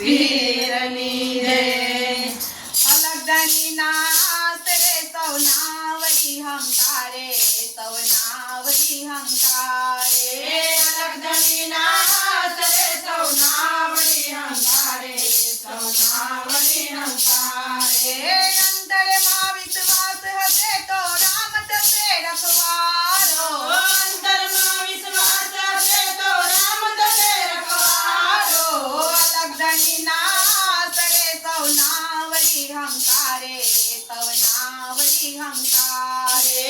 वीरनी जय अलगनी नाच रे सवनावरी हंकारे सवनावरी हंकारे अलगनी नाच रे सवनावरी हंकार હંકારે સૌનાવરી હંકારે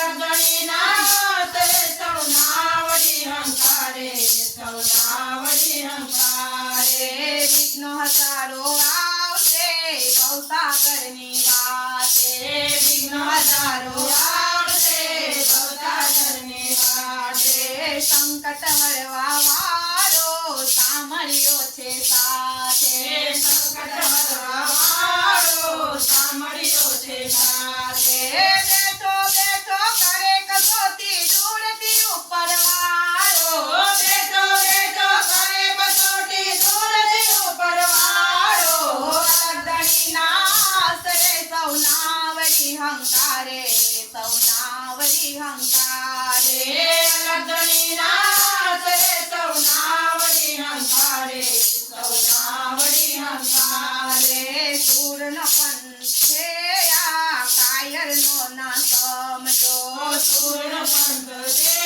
અલગની નાથ રે સૌનાવડી હંકારે સૌનાવડી હંકારે વિઘ્નો હજારો આવશે ભવસાગરની વાતે વિઘ્નો હજારો આવશે ભવસાગરની વાટે. સંકટ હરવા વાળો સામર્યો છે સાથે હંકારે સૌનાવરી હંકારે અલગની નાથ રે સૌનાવડી હંકારે, સૌનાવડી હંકારે. સૂરનો પંથ આ કાયરનો ના સમજો સૂર્ણ પંથ છે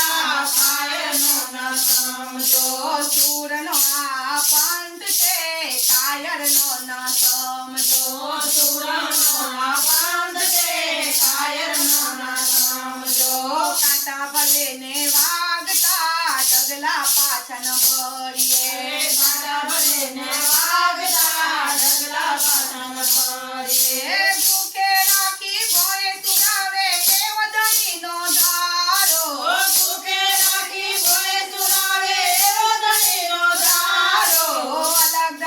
આ કાયરનો ના સમજો. સૂરનો આ પંથ છે કાયરનો ના સમજો સૂરણનો આ પંથ છે नायर भले ने वागता डगला पाछन भरिए काटा भले ने वागता डगला पाछन भरिए भूखे राखी भोरे तुरावे ए वदनी नो दारो भूखे राखी भोरे तुरावे ए वदनी नो दारो अलग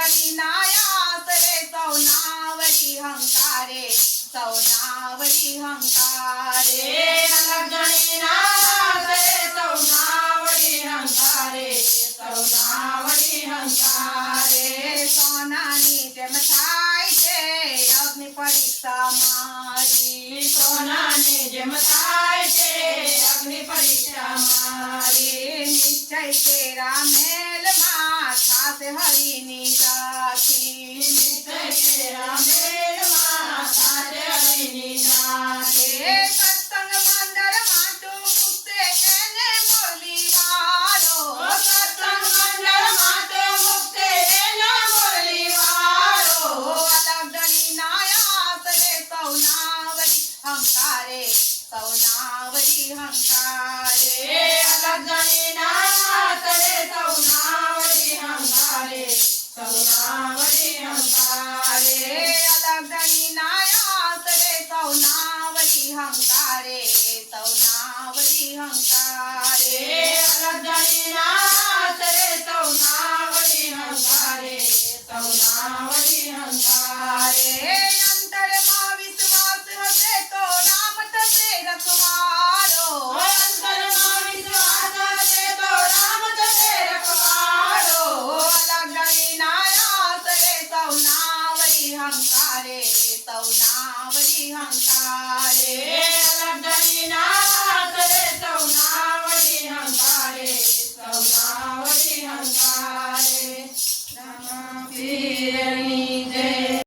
सौनावरी हंकारे लग्ने नारे सौनावरी हंकारे सौनावरी हंकारे सोनानी तेम छे अग्नि परीक्षा मारी सोनानी जेम छे अग्नि परीक्षा तेरा मेल मा खास हरिनी जाती हंकारे सौनावली हंकारे अलग गणे नातरे सौनावली हंकारे सौनावली हंकारे अलग गणे नायातरे सौनावली हंकारे सौनावली हंकारे अलग गणे नातरे सौनावली हंकारे सौनावली हंकारे तौ नावरी हंकारे लढाई ना करे तौ ना